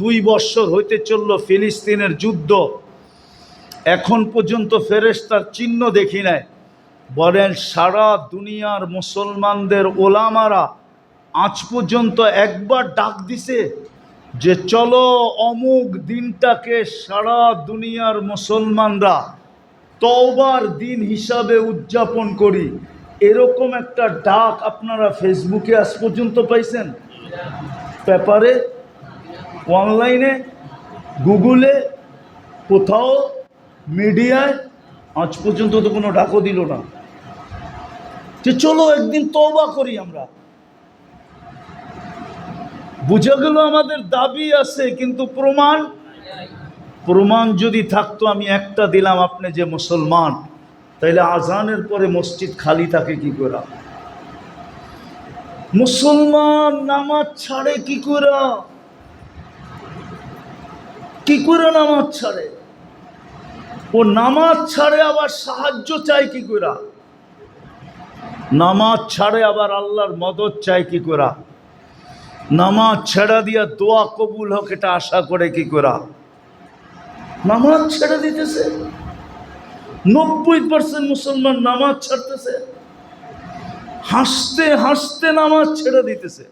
দুই বৎসর হইতে চলল ফিলিস্তিনের যুদ্ধ। এখন পর্যন্ত ফেরেস্তার চিহ্ন দেখি নাই। বলেন, সারা দুনিয়ার মুসলমানদের ওলামারা আজ পর্যন্ত একবার ডাক দিছে যে, চলো অমুক দিনটাকে সারা দুনিয়ার মুসলমানরা তওবার দিন হিসাবে উদযাপন করি। এরকম একটা ডাক আপনারা ফেসবুকে আজ পর্যন্ত পাইছেন? পেপারে? অনলাইনে, গুগলে, কোথাও, মিডিয়ায়, আজ পর্যন্ত তো কোনো ডাকও দিল না। যে চলো একদিন তওবা করি আমরা। বুঝা গেল আমাদের দাবি আছে, কিন্তু প্রমাণ প্রমাণ যদি থাকতো, আমি একটা দিলাম আপনি যে মুসলমান, তাইলে আজানের পরে মসজিদ খালি থাকে কি করে? মুসলমান নামাজ ছাড়ে কি করে? কি করে নামাজ ছাড়ে? ও নামাজ ছাড়ে আবার সাহায্য চায় কি করে? নামাজ ছাড়ে আবার আল্লাহর মদত চায় কি করে? নামাজ ছেড়া দিয়া দোয়া কবুল হোক এটা আশা করে কি করে? নামাজ ছেড়ে দিতেছে। নব্বই পার্সেন্ট মুসলমান নামাজ ছাড়তেছে। হাসতে হাসতে নামাজ ছেড়ে দিতেছে।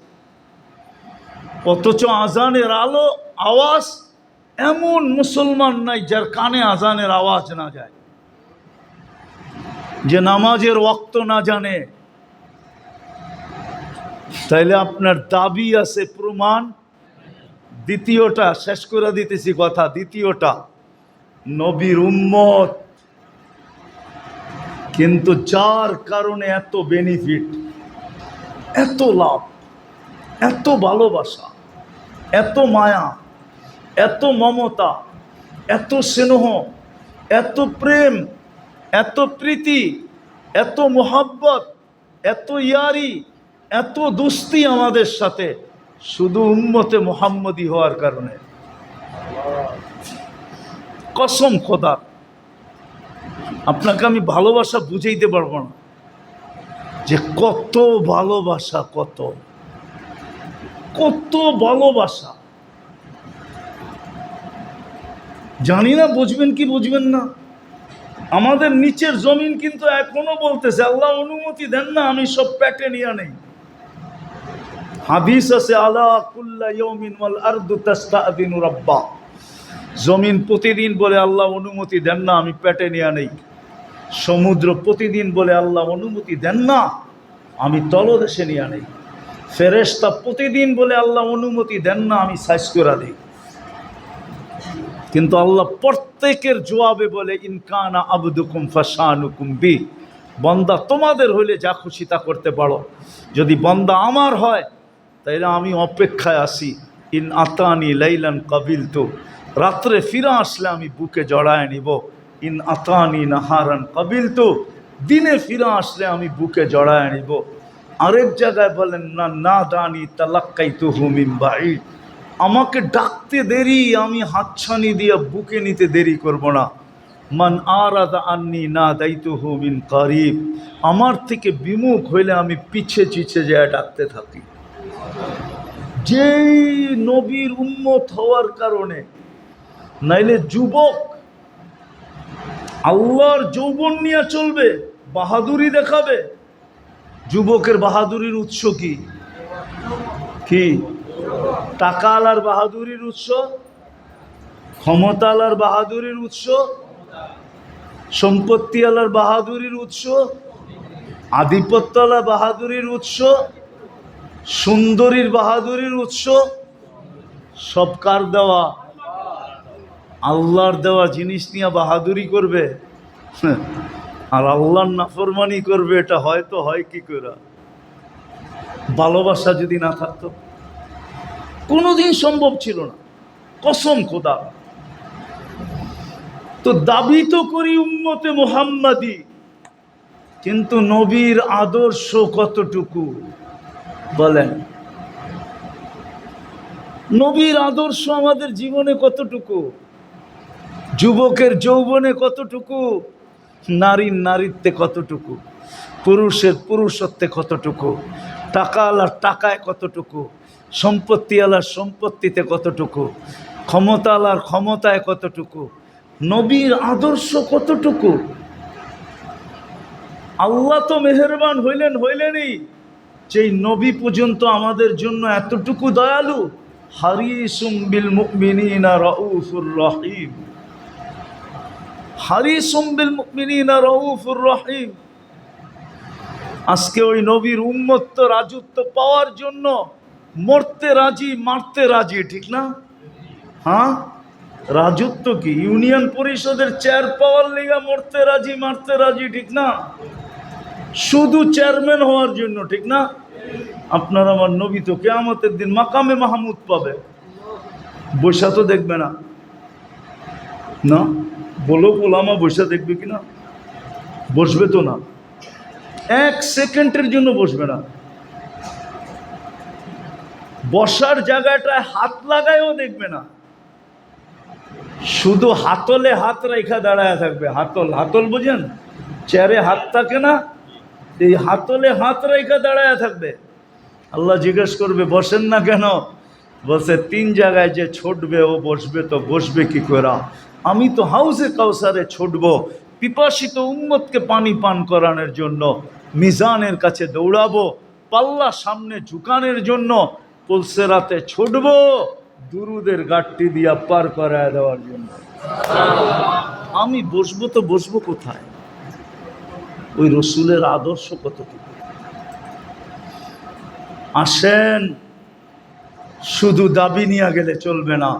অথচ আজানের আলো, আওয়াজ এমন মুসলমান নাই যার কানে আজানের আওয়াজ না যায়, যে নামাজের ওক্ত না জানে। তাইলে আপনার দাবি আছে প্রমাণ? দ্বিতীয়টা, শেষ করে দিতেছি কথা, দ্বিতীয়টা, নবীর উম্মত। কিন্তু যার কারণে এত বেনিফিট এত লাভ, এত ভালোবাসা, এত মায়া এত মমতা, এত স্নেহ, এত প্রেম, এত প্রীতি, এত মোহাব্বত, এত ইয়ারি, এত দুস্তি আমাদের সাথে শুধু উম্মতে মোহাম্মদি হওয়ার কারণে। কসম খোদার আপনাকে আমি ভালোবাসা বুঝাইতে পারব না যে কত ভালোবাসা, কত কত ভালোবাসা। জানি না, বুঝবেন কি বুঝবেন না। আমাদের নিচের জমিন কিন্তু এখনও বলতেছে, আল্লাহ অনুমতি দেন না, আমি সব প্যাটে নিয়ে নেই। হাদিস আছে, আলা জমিন প্রতিদিন বলে, আল্লাহ অনুমতি দেন না, আমি পেটে নিয়ে নেই। সমুদ্র প্রতিদিন বলে, আল্লাহ অনুমতি দেন না, আমি তলদেশে নিয়ে নেই। ফেরেশতা প্রতিদিন বলে, আল্লাহ অনুমতি দেন না, আমি সাইজ করে দিই। কিন্তু আল্লাহ প্রত্যেকের জবাবে বলে ইনকানা আবদুকুম ফাশানুকুম বি। বন্দা তোমাদের হইলে যা খুশি তা করতে পারো। যদি বন্দা আমার হয়, তাইলে আমি অপেক্ষায় আসি ইন আতানি লাইলান কাবিল তো রাত্রে ফিরে আসলে আমি বুকে জড়ায় নিব। ইন আতানি নাহারান কাবিল তো দিনে ফিরে আসলে আমি বুকে জড়ায় নিব। আরেক জায়গায় বলেন, না না দানি তালাক্কাই তো হুমিম বাই আমাকে ডাকতে দেরি, আমি হাতছানি দিয়ে বুকে নিতে দেরি করব না। মান আরাদা আন্নি না দায়িত্ব হুমিন কারিব। আমার থেকে বিমুখ হইলে আমি পিছে চিছে যায় ডাকতে থাকি। যেই নবীর উন্মত হওয়ার কারণে, নাইলে যুবক আল্লাহর যৌবন নিয়ে চলবে, বাহাদুরি দেখাবে। যুবকের বাহাদুরির উৎস কি? কি? টাকা আলার বাহাদুরির উৎস ক্ষমতা আলার বাহাদুরির উৎস সম্পত্তি আলার বাহাদুরির উৎস আধিপত্য আলা বাহাদুরির উৎস, সুন্দরীর বাহাদুরির উৎস, সব কার দেওয়া? আল্লাহর দেওয়া জিনিস নিয়ে বাহাদুরি করবে? আর আল্লাহর নাফরমানি করবে, এটা হয়তো হয় কি করে ভালোবাসা যদি না থাকতো? কোনোদিন সম্ভব ছিল না। কসম খোদা। তো দাবি তো করি উম্মতে মোহাম্মদি, কিন্তু নবীর আদর্শ কতটুকু? বলেন। নবীর আদর্শ আমাদের জীবনে কতটুকু? যুবকের যৌবনে কতটুকু? নারীর নারীত্বে কতটুকু? পুরুষের পুরুষত্বে কতটুকু? টাকা আলার টাকায় কতটুকু? সম্পত্তি আলার সম্পত্তিতে কতটুকু? ক্ষমতাওয়ালার ক্ষমতায় কতটুকু? নবীর আদর্শ কতটুকু? আল্লাহ তো মেহেরবান হইলেন, হইলেনই। যেই নবী পর্যন্ত আমাদের জন্য এতটুকু দয়ালু, হারিসুম বিল মুমিনিনা রাউফুর রহিম। হারিসুম বিল মুমিনিনা রাউফুর রহিম। আজকে ওই নবীর উন্মত্ত রাজত্ব পাওয়ার জন্য মরতে রাজি, মারতে রাজি, ঠিক না? হ্যাঁ? রাজত্ব কি? ইউনিয়ন পরিষদের চেয়ার পাওয়ার লিগা মরতে রাজি, মারতে রাজি, ঠিক না? শুধু চেয়ারম্যান হওয়ার জন্য, ঠিক না? আপনার আমার নবী তো কেয়ামতের দিন মাকামে মাহমুদ পাবে। বৈশা তো দেখবে না। না? বলো গোলামা বৈশা দেখবে কি না বসবে তো না। এক সেকেন্ডের জন্য বসবে না। বসার জায়গাটায় হাত লাগায়ও দেখবে না। শুধু হাতলে হাত রেখা দাঁড়ায় থাকবে। হাতল হাতল বুঝেন? চেয়ারে হাত থাকে না, এই হাতলে হাত রেখা দাঁড়ায় থাকবে। আল্লাহ জিজ্ঞেস করবে, বসেন না কেন? বলছে, তিন জায়গায় যে ছুটবে, ও বসবে তো বসবে কি করে? আমি তো হাউসে কাউসারে ছুটব। পিপাসিত উম্মতকে পানি পান করানোর জন্য, মিজানের কাছে দৌড়াবো, পাল্লা সামনে ঝুকানোর জন্য পুলসেরাতে ছুটব, দুরুদের গাঠটি দিয়া পার করায় দেওয়ার জন্য। আমি বসবো তো বসবো কোথায়? ওই রসুলের আদর্শ কতটুকু? আসেন, শুধু দাবি নিয়ে গেলে চলবে না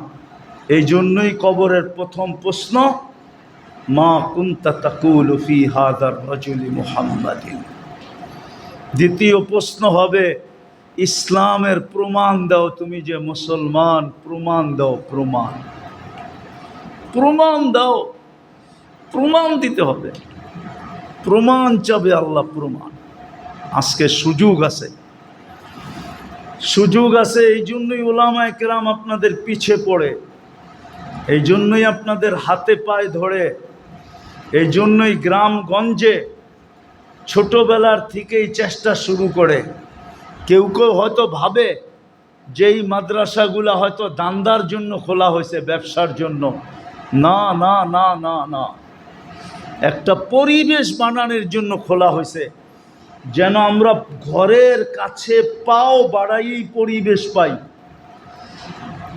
এই জন্যই কবরের প্রথম প্রশ্ন মা কুন্তা ফি হাদার রজুলি দ্বিতীয় প্রশ্ন হবে, ইসলামের প্রমাণ দাও তুমি যে মুসলমান, প্রমাণ দাও প্রমাণ। প্রমাণ দাও, প্রমাণ দিতে হবে। প্রমাণ চাবে আল্লাহ প্রমাণ। আজকে সুযোগ আছে। সুযোগ আছে, এই জন্যই ওলামায় কেরাম আপনাদের পিছে পড়ে। এই জন্যই আপনাদের হাতে পায়ে ধরে এই জন্যই গ্রামগঞ্জে ছোটোবেলার থেকেই চেষ্টা শুরু করে। কেউ কেউ হয়তো ভাবে যে এই মাদ্রাসাগুলো হয়তো দান্দার জন্য খোলা হয়েছে ব্যবসার জন্য। না না না না না। একটা পরিবেশ বানানোর জন্য খোলা হয়েছে। যেন আমরা ঘরের কাছে পাও বাড়াই পরিবেশ পাই।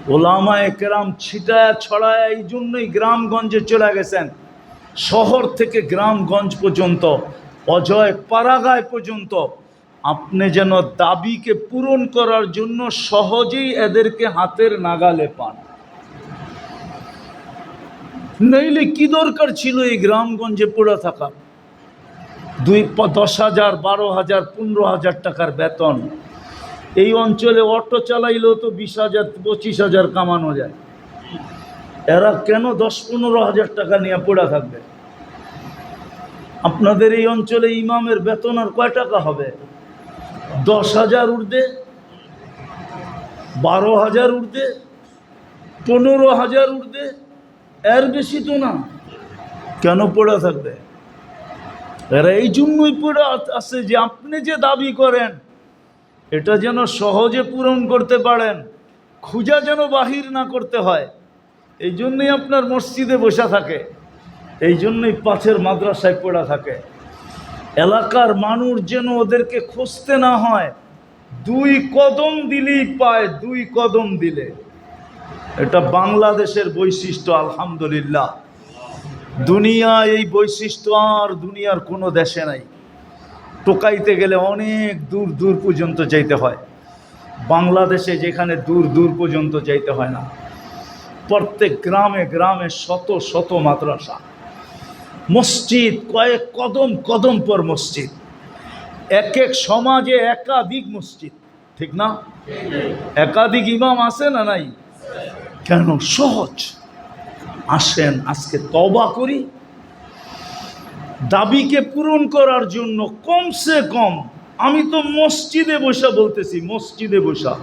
ওলামায় কেরাম ছিটায় ছড়ায় এই জন্যই গ্রামগঞ্জে চলে গেছেন। শহর থেকে গ্রামগঞ্জ পর্যন্ত, অজয় পাড়াগায় পর্যন্ত, আপনি যেন দাবিকে পূরণ করার জন্য সহজেই এদেরকে হাতের নাগালে পান। নইলে কি দরকার ছিল এই গ্রামগঞ্জে পড়ে থাকা? দুই দশ হাজার, বারো হাজার, পনেরো হাজার টাকার বেতন। এই অঞ্চলে অটো চালাইলেও তো বিশ হাজার, পঁচিশ হাজার কামানো যায়। এরা কেন দশ পনেরো হাজার টাকা নিয়ে পড়া থাকবে? আপনাদের এই অঞ্চলে ইমামের বেতন আর কয় টাকা হবে? দশ হাজার উর্ধে বারো হাজার উর্ধে পনেরো হাজার উর্ধে এর বেশি তো না। কেন পড়া থাকবে? এরা এই জন্যই পড়ে আছে যে আপনি যে দাবি করেন, এটা যেন সহজে পূরণ করতে পারেন, খুঁজা যেন বাহির না করতে হয়। এই জন্যই আপনার মসজিদে বসা থাকে। এই জন্যই পাশের মাদ্রাসায় পড়া থাকে। এলাকার মানুষ যেন ওদেরকে খুঁজতে না হয়, দুই কদম দিলেই পায়, দুই কদম দিলে। এটা বাংলাদেশের বৈশিষ্ট্য, আলহামদুলিল্লাহ। দুনিয়া এই বৈশিষ্ট্য আর দুনিয়ার কোনো দেশে নাই। টোকাইতে গেলে অনেক দূর দূর পর্যন্ত যাইতে হয়। বাংলাদেশে যেখানে দূর দূর পর্যন্ত যাইতে হয় না। প্রত্যেক গ্রামে গ্রামে শত শত মাদ্রাসা। মসজিদ, কয়েক কদম কদম পর মসজিদ। এক এক সমাজে একাধিক মসজিদ, ঠিক না? একাধিক ইমাম আছে না নাই? কেন? সহজ। আসেন, আজকে তবা করি। দাবিকে পূরণ করার জন্য কমসে কম, আমি তো মসজিদে বসা বলতেছি, মসজিদে বসা।